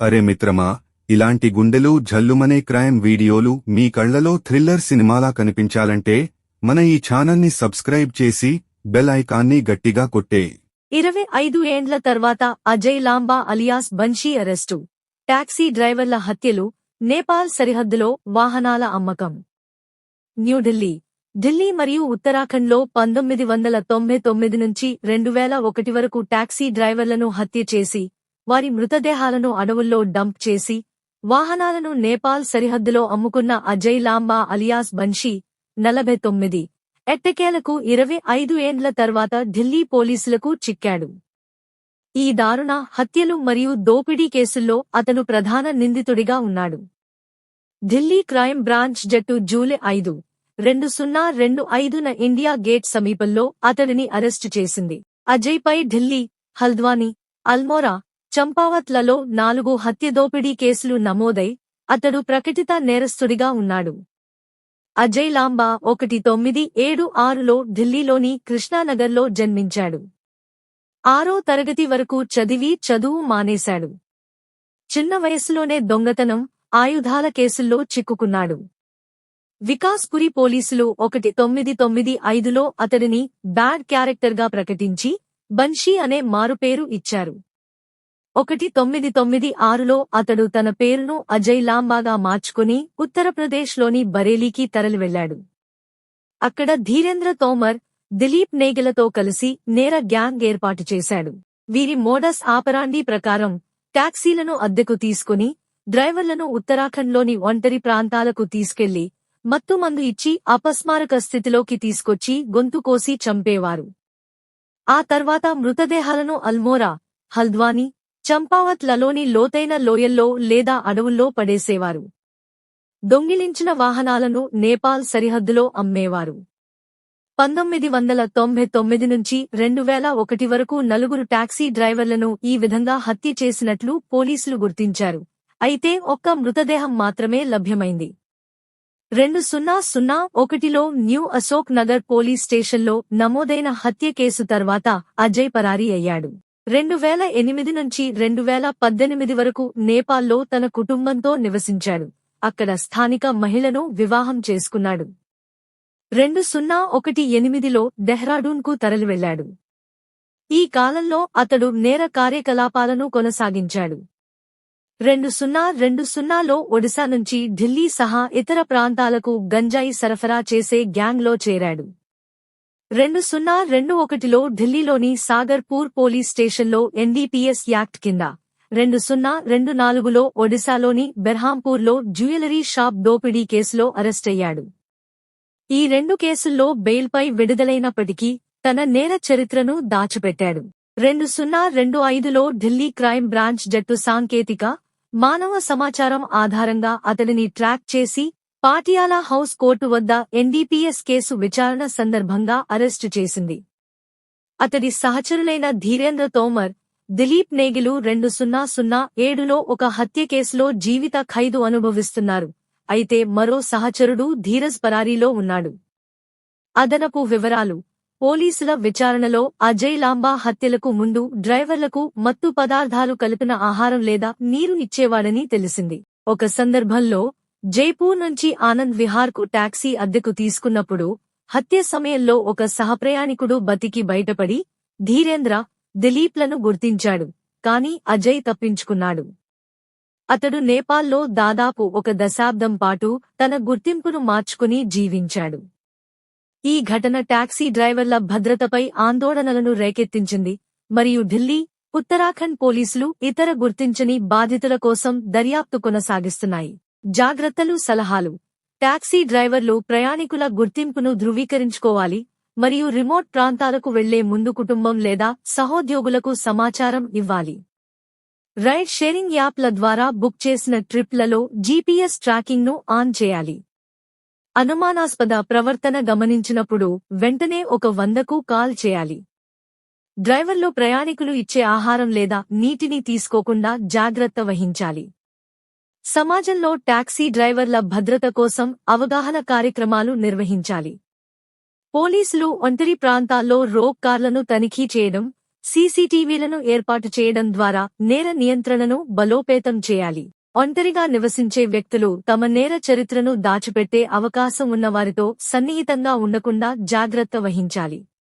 అరే మిత్రమా ఇలాంటి గుండెలు జల్లుమనే క్రైమ్ వీడియోలు మీ కళ్ళలో థ్రిల్లర్ సినిమాలా కనిపించాలంటే మన ఈ ఛానల్ని సబ్స్క్రైబ్ చేసి బెల్ ఐకాన్ని గట్టిగా కొట్టే. ఇరవై ఐదు ఏండ్ల తర్వాత Ajay Lamba alias Banshi arrest. Taxi డ్రైవర్ల హత్యలు నేపాల్ సరిహద్దులో వాహనాల అమ్మకం. న్యూఢిల్లీ. ఢిల్లీ మరియు ఉత్తరాఖండ్లో పంతొమ్మిది వందల తొంభై తొమ్మిది నుంచి రెండు వేల ఒకటి వరకు టాక్సీ డ్రైవర్లను హత్య చేసి వారి మృతదేహాలను అడవుల్లో డంప్ చేసి వాహనాలను నేపాల్ సరిహద్దులో అమ్ముకున్న అజయ్ లాంబా అలియాస్ బన్షీ నలభై తొమ్మిది ఎట్టకేలకు ఇరవై ఐదు ఏండ్ల తర్వాత ఢిల్లీ పోలీసులకు చిక్కాడు. ఈ దారుణ హత్యలు మరియు దోపిడీ కేసుల్లో అతను ప్రధాన నిందితుడిగా ఉన్నాడు. ఢిల్లీ క్రైమ్ బ్రాంచ్ జట్టు జూలై ఐదు రెండు సున్నా రెండు ఐదున ఇండియా గేట్ సమీపంలో అతడిని అరెస్టు చేసింది. అజయ్పై ఢిల్లీ హల్ద్వానీ అల్మోరా చంపావత్లలో నాలుగు హత్యదోపిడీ కేసులు నమోదై అతడు ప్రకటిత నేరస్తుడిగా ఉన్నాడు. అజయ్ లాంబా ఒకటి తొమ్మిది ఏడు ఆరులో ఢిల్లీలోని కృష్ణానగర్లో జన్మించాడు. ఆరో తరగతి వరకు చదివి చదువు మానేశాడు. చిన్న వయసులోనే దొంగతనం ఆయుధాల కేసుల్లో చిక్కుకున్నాడు. వికాస్పురి పోలీసులు ఒకటి తొమ్మిది తొమ్మిది ఐదులో అతడిని బ్యాడ్ క్యారెక్టర్గా ప్రకటించి బన్షీ అనే మారుపేరు ఇచ్చారు. ఒకటి తొమ్మిది తొమ్మిది ఆరులో అతడు తన పేరును అజయ్ లాంబాగా మార్చుకుని ఉత్తరప్రదేశ్లోని బరేలీకి తరలివెళ్ళాడు అక్కడ ధీరేంద్ర తోమర్ దిలీప్ నేగిలతో కలిసి నేర గ్యాంగ్ ఏర్పాటు చేశాడు. వీరి మోడస్ ఆపరాండీ ప్రకారం టాక్సీలను అద్దెకు తీసుకుని డ్రైవర్లను ఉత్తరాఖండ్లోని ఒంటరి ప్రాంతాలకు తీసుకెళ్ళి మత్తుమందు ఇచ్చి అపస్మారక స్థితిలోకి తీసుకొచ్చి గొంతు కోసి చంపేవారు. ఆ తర్వాత మృతదేహాలను అల్మోరా హల్ద్వానీ చంపావత్లలోని లోతైన లోయల్లో లేదా అడవుల్లో పడేసేవారు. దొంగిలించిన వాహనాలను నేపాల్ సరిహద్దులో అమ్మేవారు. పంతొమ్మిది వందల తొంభై తొమ్మిది నుంచి రెండు వేల ఒకటి వరకు నలుగురు టాక్సీ డ్రైవర్లను ఈ విధంగా హత్య చేసినట్లు పోలీసులు గుర్తించారు. అయితే ఒక్క మృతదేహం మాత్రమే లభ్యమైంది. రెండు సున్నా సున్నా ఒకటిలో న్యూ అశోక్ నగర్ పోలీస్ స్టేషన్లో నమోదైన హత్య కేసు తర్వాత అజయ్ పరారీ అయ్యాడు. రెండు వేల ఎనిమిది నుంచి రెండు వేల పద్దెనిమిది వరకు నేపాల్లో తన కుటుంబంతో నివసించాడు. అక్కడ స్థానిక మహిళను వివాహం చేసుకున్నాడు. రెండు సున్నా ఒకటి ఎనిమిదిలో డెహ్రాడూన్కు తరలివెళ్ళాడు ఈ కాలంలో అతడు నేర కార్యకలాపాలను కొనసాగించాడు. రెండు సున్నా రెండు సున్నాలో ఒడిశా నుంచి ఢిల్లీ సహా ఇతర ప్రాంతాలకు గంజాయి సరఫరా చేసే గ్యాంగ్లో చేరాడు. రెండు సున్నా రెండు ఒకటిలో ఢిల్లీలోని సాగర్పూర్ పోలీస్ స్టేషన్లో ఎన్డీపీఎస్ యాక్ట్ కింద రెండు సున్నా రెండు నాలుగులో ఒడిశాలోని బెర్హాంపూర్లో జ్యువెలరీ షాప్ దోపిడీ కేసులో అరెస్టయ్యాడు. ఈ రెండు కేసుల్లో బెయిల్పై విడుదలైనప్పటికీ తన నేర చరిత్రను దాచిపెట్టాడు. రెండు సున్నా రెండు ఐదులో ఢిల్లీ క్రైమ్ బ్రాంచ్ జట్టు సాంకేతిక మానవ సమాచారం ఆధారంగా అతడిని ట్రాక్ చేసి పాటియాలా హౌస్ కోర్టు వద్ద ఎన్డీపీఎస్ కేసు విచారణ సందర్భంగా అరెస్టు చేసింది. అతడి సహచరులైన ధీరేంద్ర తోమర్ దిలీప్ నేగిలు రెండు సున్నా సున్నా ఏడులో ఒక హత్య కేసులో జీవిత ఖైదు అనుభవిస్తున్నారు. అయితే మరో సహచరుడు ధీరజ్ పరారీలో ఉన్నాడు. అదనపు వివరాలు. పోలీసుల విచారణలో అజయ్ లాంబా హత్యలకు ముందు డ్రైవర్లకు మత్తు పదార్థాలు కలిపిన ఆహారం లేదా నీరు ఇచ్చేవాడని తెలిసింది. ఒక సందర్భంలో జైపూర్ నుంచి ఆనంద్ విహార్కు టాక్సీ అద్దెకు తీసుకున్నప్పుడు హత్య సమయంలో ఒక సహప్రయాణికుడు బతికి బయటపడి ధీరేంద్ర దిలీప్లను గుర్తించాడు కాని అజయ్ తప్పించుకున్నాడు. అతడు నేపాల్లో దాదాపు ఒక దశాబ్దం పాటు తన గుర్తింపును మార్చుకుని జీవించాడు. ఈ ఘటన టాక్సీ డ్రైవర్ల భద్రతపై ఆందోళనలను రేకెత్తించింది మరియు ఢిల్లీ ఉత్తరాఖండ్ పోలీసులు ఇతర గుర్తించని బాధితుల కోసం దర్యాప్తు కొనసాగిస్తున్నాయి. జాగ్రత్తలు సలహాలు. టాక్సీ డ్రైవర్లు ప్రయాణికుల గుర్తింపును ధృవీకరించుకోవాలి మరియు రిమోట్ ప్రాంతాలకు వెళ్ళే ముందు కుటుంబం లేదా సహోద్యోగులకు సమాచారం ఇవ్వాలి. రైడ్ షేరింగ్ యాప్ల ద్వారా బుక్ చేసిన ట్రిప్లలో జీపీఎస్ ట్రాకింగ్ను ఆన్ చేయాలి. అనుమానాస్పద ప్రవర్తన గమనించినప్పుడు వెంటనే ఒక వందకు కాల్ చేయాలి. డ్రైవర్లు ప్రయాణికులు ఇచ్చే ఆహారం లేదా నీటిని తీసుకోకుండా జాగ్రత్త వహించాలి. సమాజంలో టాక్సీ డ్రైవర్ల భద్రత కోసం అవగాహన కార్యక్రమాలు నిర్వహించాలి. పోలీసులు ఒంటరి ప్రాంతాల్లో రోక్ కార్లను తనిఖీ చేయడం సీసీటీవీలను ఏర్పాటు చేయడం ద్వారా నేర నియంత్రణను బలోపేతం చేయాలి. ఒంటరిగా నివసించే వ్యక్తులు తమ నేర చరిత్రను దాచిపెట్టే అవకాశం ఉన్నవారితో సన్నిహితంగా ఉండకుండా జాగ్రత్త వహించాలి.